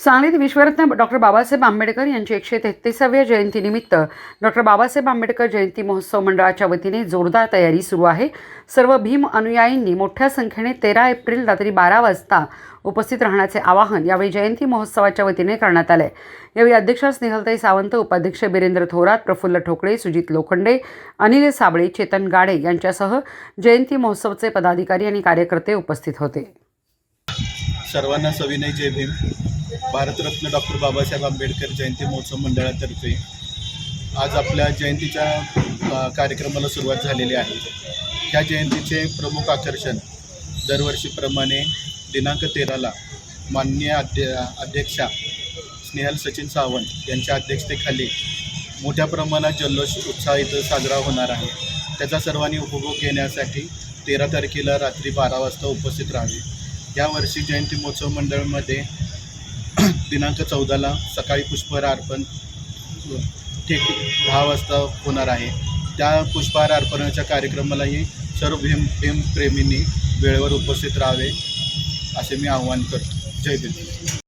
सांगलीत विश्वरत्न डॉक्टर बाबासाहेब आंबेडकर यांची एकशे तेहतीसाव्या जयंतीनिमित्त डॉक्टर बाबासाहेब आंबेडकर जयंती महोत्सव मंडळाच्या वतीने जोरदार तयारी सुरू आहे. सर्व भीम अनुयायींनी मोठ्या संख्येने तेरा एप्रिल रात्री बारा वाजता उपस्थित राहण्याचे आवाहन यावेळी जयंती महोत्सवाच्या वतीने करण्यात आले. यावेळी अध्यक्ष स्नेहलताई सावंत उपाध्यक्ष बिरेंद्र थोरात प्रफुल्ल ठोकळे सुजित लोखंडे अनिल साबळे चेतन गाडे यांच्यासह जयंती महोत्सवचे पदाधिकारी आणि कार्यकर्ते उपस्थित होते. सर्वांना सविनय जय भीम. भारतरत्न डॉक्टर बाबासाहेब आंबेडकर जयंती महोत्सव मंडळातर्फे आज आपल्या जयंतीच्या कार्यक्रमाला सुरुवात झालेली आहे. ह्या जयंतीचे प्रमुख आकर्षण दरवर्षीप्रमाणे दिनांक तेराला माननीय अध्य अध्यक्षा स्नेहल सचिन सावंत यांच्या अध्यक्षतेखाली मोठ्या प्रमाणात जल्लोष उत्साह इथं साजरा होणार आहे. त्याचा सर्वांनी उपभोग घेण्यासाठी तेरा तारखेला रात्री बारा वाजता उपस्थित राहावे. यावर्षी जयंती महोत्सव मंडळमध्ये दिनांक चौदाला सकाळी पुष्पहार अर्पण ठीक दहा वाजता होणार आहे. त्या पुष्पहार अर्पणाच्या कार्यक्रमालाही सर्व भीम भीमप्रेमींनी वेळेवर उपस्थित राहावे असे मी आवाहन करतो. जय भीम.